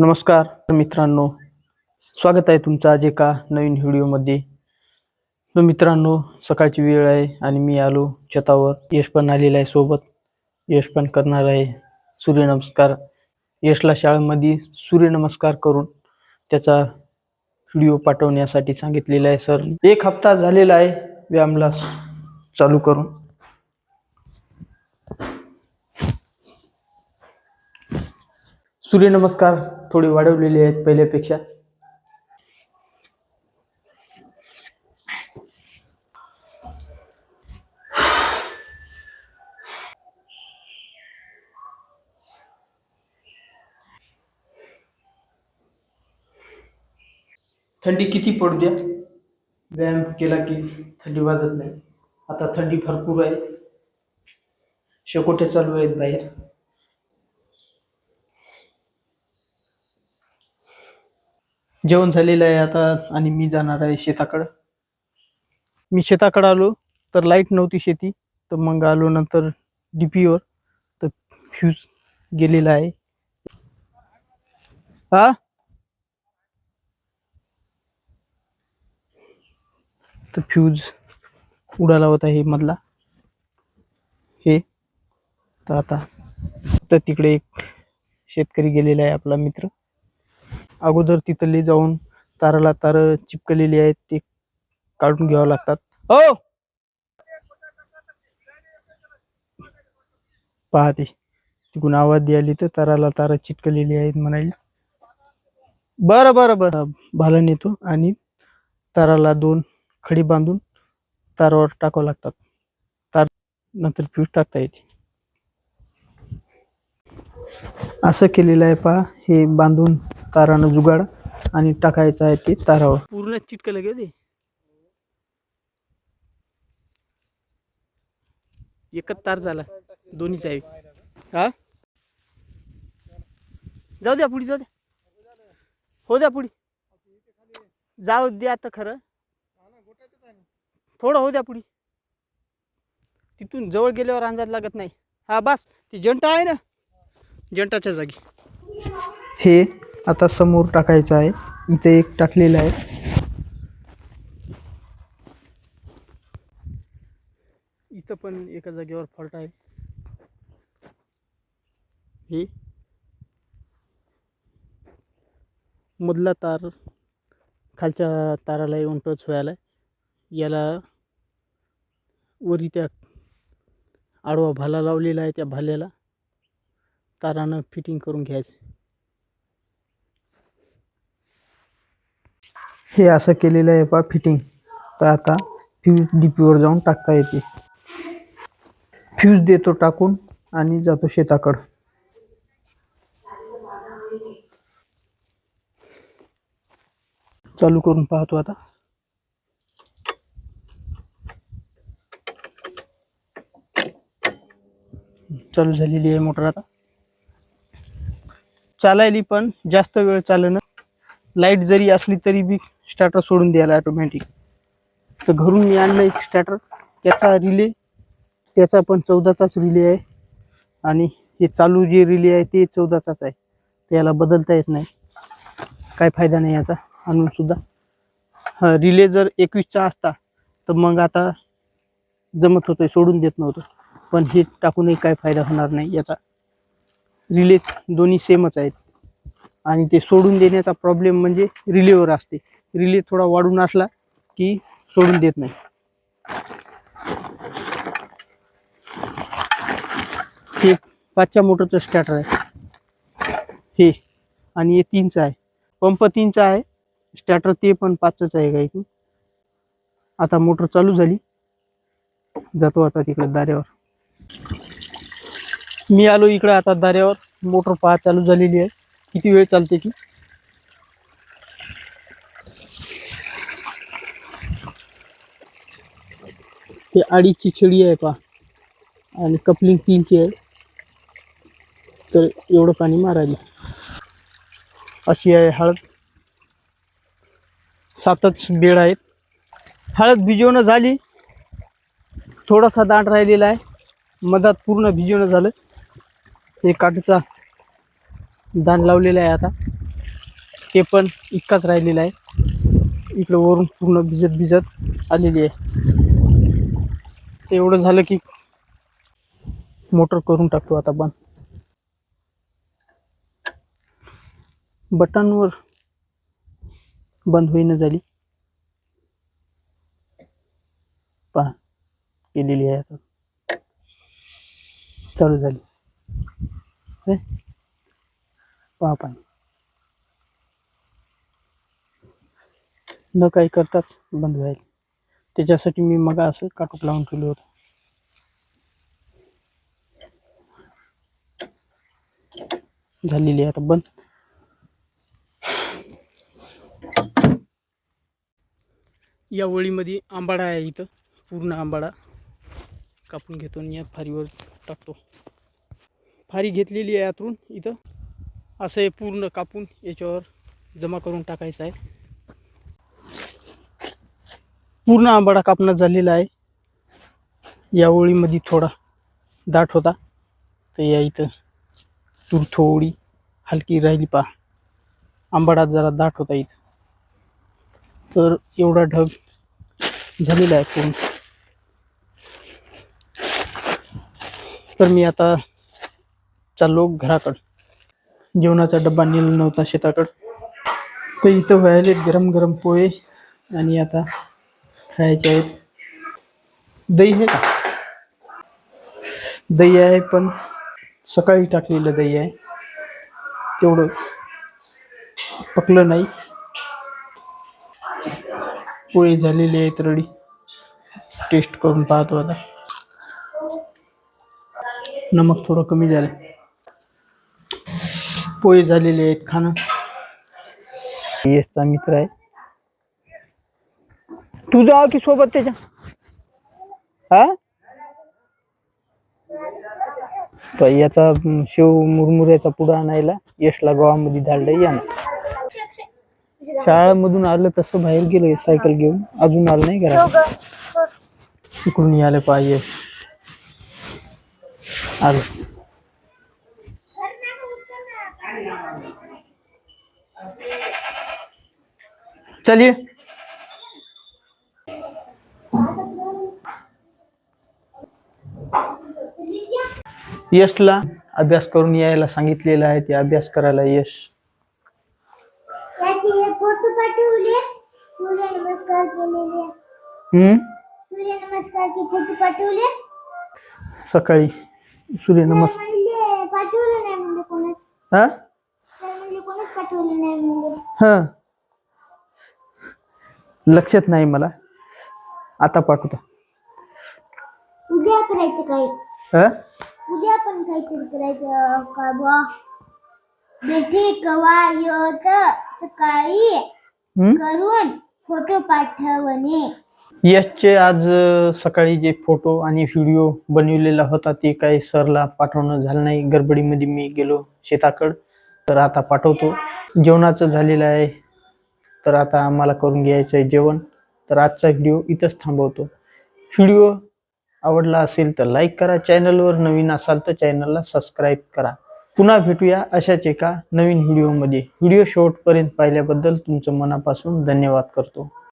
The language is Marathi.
नमस्कार मित्रांनो स्वागत आहे तुमचं आज एका नवीन व्हिडिओमध्ये. तर मित्रांनो सकाळची वेळ आहे आणि मी आलो छतावर. यश पण आलेला आहे सोबत. यश पण करणार आहे. सूर्यनमस्कार. यशला शाळेमध्ये सूर्यनमस्कार करून त्याचा व्हिडिओ पाठवण्यासाठी सांगितलेला आहे सर. एक हप्ता झालेला आहे व्यायामला चालू करून. सूर्यनमस्कार थोडे वाढवलेले आहेत पहिल्यापेक्षा. थंडी किती पडू द्या? व्यायाम केला की थंडी वाजत नाही. आता थंडी भरपूर आहे. शेकोटे चालू आहेत बाहेर. जेवण झालेलं आहे आता आणि मी जाणार आहे शेताकडं. मी शेताकडं आलो तर लाइट नव्हती शेती तर मग आलो नंतर डीपीवर तर फ्यूज गेलेला आहे. हा? तर फ्यूज उडाला होता हे मधला. हे तर आता तर तिकडे एक शेतकरी गेलेला आहे आपला मित्र. अगोदर तिथले जाऊन ताराला तार चिपकलेली आहेत ते काढून घ्यावं लागतात. हो! पाहते तिकडून आवाज द्यायला तर ताराला तार चिटकलेली आहेत म्हणाले बरं बरं बरं. भाला नेतो आणि ताराला दोन खडी बांधून तारावर टाकावं लागतात. तार नंतर फ्यूज टाकता येते. असं केलेलं आहे पहा हे बांधून तारानं जुगाड आणि टाकायचं आहे ते तारावर. पूर्ण चिटकलं गे ते? एकच तार झाला. दोन्हीच आहे हा? जाऊ द्या पुढे जाऊ द्या. हो द्या पुढे. जाऊ द्या आता खरं. थोडं हो द्या पुढे. तिथून जवळ गेल्यावर अंदाज लागत नाही. हा बस. ती जंटा आहे ना? जंटाच्या जागी. हे आता समोर टाकायचं आहे. इथे एक टाकलेलं आहे. इथं पण एका जागेवर फॉल्ट आहे. हे. मधला तार खालच्या ताराला येऊन टच व्हायला याला वरी त्या आडवा भाला लावलेला आहे त्या भाल्याला. तारानं फिटिंग करून घ्यायचं. हे असं केलेलं आहे पा फिटिंग तर आता फ्यूज डी पीवर जाऊन टाकता येते. फ्यूज देतो टाकून आणि जातो शेताकडं. चालू करून पाहतो आता. चालू झालेली आहे मोटर आता. चालायली पण जास्त वेळ चालणं. लाइट जरी असली तरी बी स्टार्टर सोडून द्यायला ऑटोमॅटिक तर घरून मी आणलं एक स्टार्टर त्याचा रिले त्याचा पण चौदाचाच रिले आहे. आणि हे चालू जे रिले आहे ते चौदाचाच आहे. त्याला बदलता येत नाही. काय फायदा नाही याचा. आणून सुद्धा. हा रिले जर एकवीसचा असता तर मग आता जमत होतं सोडून देत नव्हतं. पण हे टाकूनही काय फायदा होणार नाही याचा. रिले दोन्ही सेमच आहेत. आणि ते सोडून देण्याचा प्रॉब्लेम म्हणजे रिलेवर असते. रिले थोडा वाढून असला की सोडून देत नाही. हे पाचच्या मोटरचं स्टार्टर आहे. हे आणि हे तीनचं आहे. पंप तीनचा आहे. स्टार्टर ते पण पाचच आहे काय की आता मोटर चालू झाली. जातो आता तिकडे दाऱ्यावर. मी आलो इकडे आता दाऱ्यावर. मोटर पाच चालू झालेली आहे. किती वेळ चालते की ते अडीचची छडी आहे पहा. आणि कपलिंग तीनची आहे. तर एवढं पाणी मारायला. अशी आहे हळद. सातच बेड आहेत. हळद भिजवणं झाली. थोडासा दाट राहिलेला आहे. मधात पूर्ण भिजवणं झालं. हे काठीचा धान लावलेलं आहे आता. ते पण इतकाच राहिलेलं आहे. इकडं वरून पूर्ण भिजत भिजत आलेली आहे. ते एवढं झालं की मोटर करून टाकतो आता बंद. बटनवर बंद होईना झाली. पहा केलेली आहे आता. चालू झाली. पाणी न काही करताच बंद व्हायला त्याच्यासाठी मी मग असं काटूक लावून ठेवलं होतं. झालेली आहे आता बंद. या वळीमध्ये आंबाडा आहे इथं. पूर्ण आंबाडा कापून घेतो आणि या फारीवर टाकतो. फारी घेतलेली आहे आतून इथं. असं हे पूर्ण कापून याच्यावर जमा करून टाकायचं आहे. पूर्ण आंबाडा कापणं झालेला आहे. या ओळीमध्ये थोडा दाट होता. तर या इथं तूर थोडी हलकी राहिली पा आंबाडा जरा दाट होता इथं. तर एवढा ढग झालेला आहे पूर्ण. तर मी आता चाललो घराकडं. जेवणाचा डब्बा नेला नव्हता शेताकडं. तर इथं व्हायले गरम गरम पोहे आणि आता खायचे आहेत. दही आहे का? दही आहे पण सकाळी टाकलेलं दही आहे. तेवढं पकलं नाही. पोळी झालेले आहेत रडी टेस्ट करून पाहतो आता. नमक थोडं कमी झालं पोहे झालेले आहेत खाणं. येसचा मित्र आहे. तू जा की सोबत त्याच्या? हा? तर याचा शिव मुरमुऱ्याचा पुडा आणायला यशला गावामध्ये धाडलं या ना. शाळेमधून आलं तसं बाहेर गेलं सायकल घेऊन. अजून आलं नाही घरा इकडून आलं पाहिजे. आलं. चलिए। यशला अभ्यास करून यायला सांगितलेलं आहे ते अभ्यास करायला यश. सकाळी सूर्यनमस्कार म्हणले पाठवले नाही म्हणजे कोणच हा म्हणजे कोणच पाठवले नाही म्हणजे. हा. लक्षात नाही मला. आता पाठवतो. उद्या करायचं हा? उद्या पण काहीतरी करायचं का सकाळी? करून फोटो पाठवणे. यशचे आज अं, सकाळी जे फोटो आणि व्हिडिओ बनवलेला होता ते काही सरला पाठवणं झालं नाही. गडबडीमध्ये मी गेलो शेताकड. तर आता पाठवतो. जेवणाचं झालेलं आहे. तर आता आम्हाला करून घ्यायचं आहे जेवण. तर आजचा व्हिडिओ इथंच थांबवतो. व्हिडिओ आवडला असेल तर लाईक करा. चॅनलवर नवीन असाल तर चॅनलला सबस्क्राईब करा. पुन्हा भेटूया अशाच एका नवीन व्हिडिओमध्ये. व्हिडिओ शेवटपर्यंत पाहिल्याबद्दल तुमचं मनापासून धन्यवाद करतो.